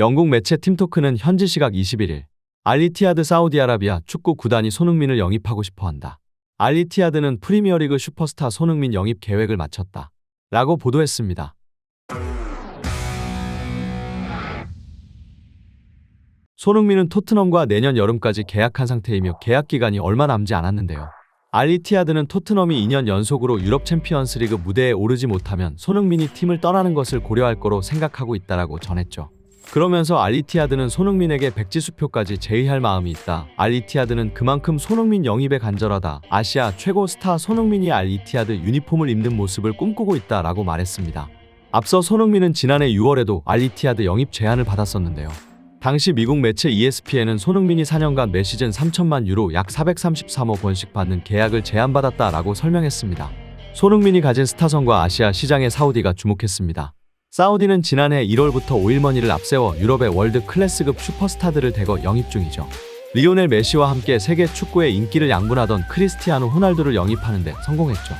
영국 매체 팀토크는 현지 시각 21일 알리티아드 사우디아라비아 축구 구단이 손흥민을 영입하고 싶어 한다. 알리티아드는 프리미어리그 슈퍼스타 손흥민 영입 계획을 마쳤다. 라고 보도했습니다. 손흥민은 토트넘과 내년 여름까지 계약한 상태이며 계약 기간이 얼마 남지 않았는데요. 알리티아드는 토트넘이 2년 연속으로 유럽 챔피언스 리그 무대에 오르지 못하면 손흥민이 팀을 떠나는 것을 고려할 거로 생각하고 있다라고 전했죠. 그러면서 알리티아드는 손흥민에게 백지수표까지 제의할 마음이 있다. 알리티아드는 그만큼 손흥민 영입에 간절하다. 아시아 최고 스타 손흥민이 알리티아드 유니폼을 입는 모습을 꿈꾸고 있다 라고 말했습니다. 앞서 손흥민은 지난해 6월에도 알리티아드 영입 제안을 받았었는데요. 당시 미국 매체 ESPN은 손흥민이 4년간 매 시즌 3천만 유로 약 433억 원씩 받는 계약을 제안받았다라고 설명했습니다. 손흥민이 가진 스타성과 아시아 시장에 사우디가 주목했습니다. 사우디는 지난해 1월부터 오일머니를 앞세워 유럽의 월드 클래스급 슈퍼스타들을 대거 영입 중이죠. 리오넬 메시와 함께 세계 축구의 인기를 양분하던 크리스티아노 호날두를 영입하는데 성공했죠.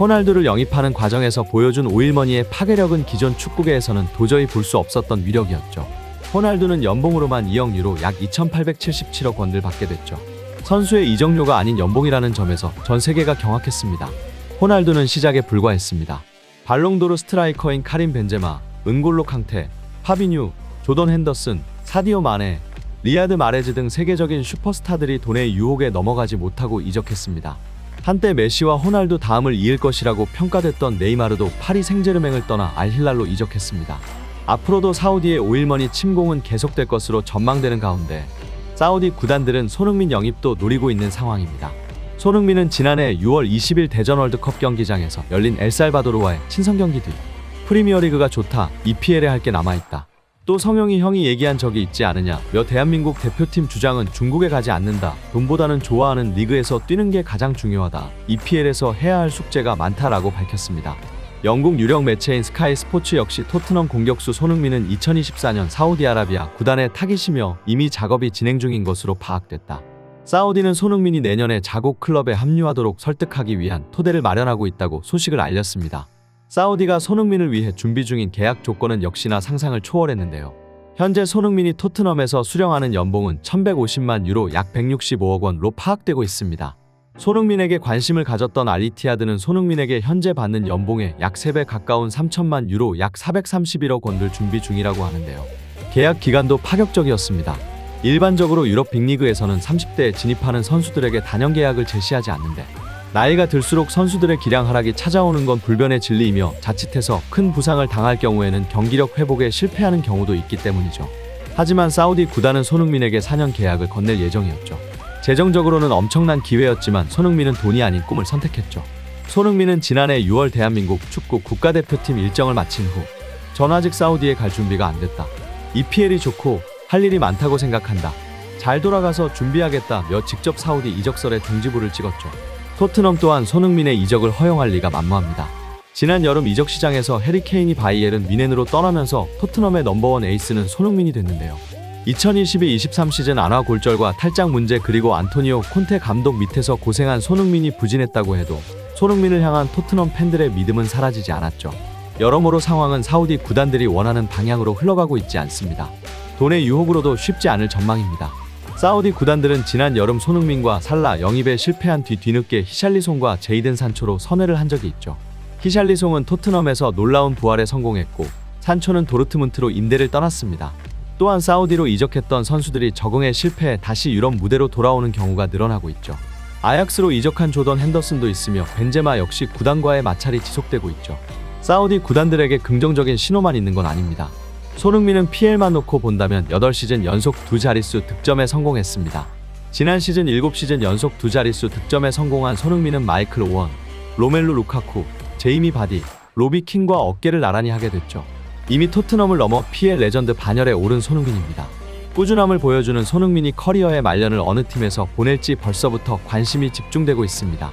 호날두를 영입하는 과정에서 보여준 오일머니의 파괴력은 기존 축구계에서는 도저히 볼 수 없었던 위력이었죠. 호날두는 연봉으로만 2억 유로 약 2,877억 원을 받게 됐죠. 선수의 이적료가 아닌 연봉이라는 점에서 전 세계가 경악했습니다. 호날두는 시작에 불과했습니다. 발롱도르 스트라이커인 카린 벤제마, 은골로 캉테, 파비뉴, 조던 핸더슨, 사디오 마네, 리아드 마레즈 등 세계적인 슈퍼스타들이 돈의 유혹에 넘어가지 못하고 이적했습니다. 한때 메시와 호날두 다음을 이을 것이라고 평가됐던 네이마르도 파리 생제르맹을 떠나 알힐랄로 이적했습니다. 앞으로도 사우디의 오일머니 침공은 계속될 것으로 전망되는 가운데 사우디 구단들은 손흥민 영입도 노리고 있는 상황입니다. 손흥민은 지난해 6월 20일 대전 월드컵 경기장에서 열린 엘살바도르와의 친선 경기 뒤 프리미어리그가 좋다, EPL에 할 게 남아있다. 또 성영이 형이 얘기한 적이 있지 않으냐. 며 대한민국 대표팀 주장은 중국에 가지 않는다. 돈보다는 좋아하는 리그에서 뛰는 게 가장 중요하다. EPL에서 해야 할 숙제가 많다라고 밝혔습니다. 영국 유력 매체인 스카이 스포츠 역시 토트넘 공격수 손흥민은 2024년 사우디아라비아 구단의 타깃이며 이미 작업이 진행 중인 것으로 파악됐다. 사우디는 손흥민이 내년에 자국 클럽에 합류하도록 설득하기 위한 토대를 마련하고 있다고 소식을 알렸습니다. 사우디가 손흥민을 위해 준비 중인 계약 조건은 역시나 상상을 초월했는데요. 현재 손흥민이 토트넘에서 수령하는 연봉은 1150만 유로 약 165억 원으로 파악되고 있습니다. 손흥민에게 관심을 가졌던 알리티아드는 손흥민에게 현재 받는 연봉의 약 3배 가까운 3천만 유로 약 431억 원을 준비 중이라고 하는데요. 계약 기간도 파격적이었습니다. 일반적으로 유럽 빅리그에서는 30대에 진입하는 선수들에게 단연 계약을 제시하지 않는데 나이가 들수록 선수들의 기량 하락이 찾아오는 건 불변의 진리이며 자칫해서 큰 부상을 당할 경우에는 경기력 회복에 실패하는 경우도 있기 때문이죠. 하지만 사우디 구단은 손흥민에게 4년 계약을 건넬 예정이었죠. 재정적으로는 엄청난 기회였지만 손흥민은 돈이 아닌 꿈을 선택했죠. 손흥민은 지난해 6월 대한민국 축구 국가대표팀 일정을 마친 후 전화직 사우디에 갈 준비가 안 됐다. EPL이 좋고 할 일이 많다고 생각한다. 잘 돌아가서 준비하겠다며 직접 사우디 이적설에 등지부를 찍었죠. 토트넘 또한 손흥민의 이적을 허용할 리가 만무합니다. 지난 여름 이적 시장에서 해리케인이 바이에른 미넨으로 떠나면서 토트넘의 넘버원 에이스는 손흥민이 됐는데요. 2022-23 시즌 안화 골절과 탈장 문제 그리고 안토니오 콘테 감독 밑에서 고생한 손흥민이 부진했다고 해도 손흥민을 향한 토트넘 팬들의 믿음은 사라지지 않았죠. 여러모로 상황은 사우디 구단들이 원하는 방향으로 흘러가고 있지 않습니다. 돈의 유혹으로도 쉽지 않을 전망입니다. 사우디 구단들은 지난 여름 손흥민과 살라 영입에 실패한 뒤 뒤늦게 히샬리송과 제이든 산초로 선회를 한 적이 있죠. 히샬리송은 토트넘에서 놀라운 부활에 성공했고 산초는 도르트문트로 임대를 떠났습니다. 또한 사우디로 이적했던 선수들이 적응에 실패해 다시 유럽 무대로 돌아오는 경우가 늘어나고 있죠. 아약스로 이적한 조던 핸더슨도 있으며 벤제마 역시 구단과의 마찰이 지속되고 있죠. 사우디 구단들에게 긍정적인 신호만 있는 건 아닙니다. 손흥민은 PL만 놓고 본다면 8시즌 연속 두 자릿수 득점에 성공했습니다. 지난 시즌 7시즌 연속 두 자릿수 득점에 성공한 손흥민은 마이클 오원, 로멜루 루카쿠, 제이미 바디, 로비 킹과 어깨를 나란히 하게 됐죠. 이미 토트넘을 넘어 PL 레전드 반열에 오른 손흥민입니다. 꾸준함을 보여주는 손흥민이 커리어의 말년을 어느 팀에서 보낼지 벌써부터 관심이 집중되고 있습니다.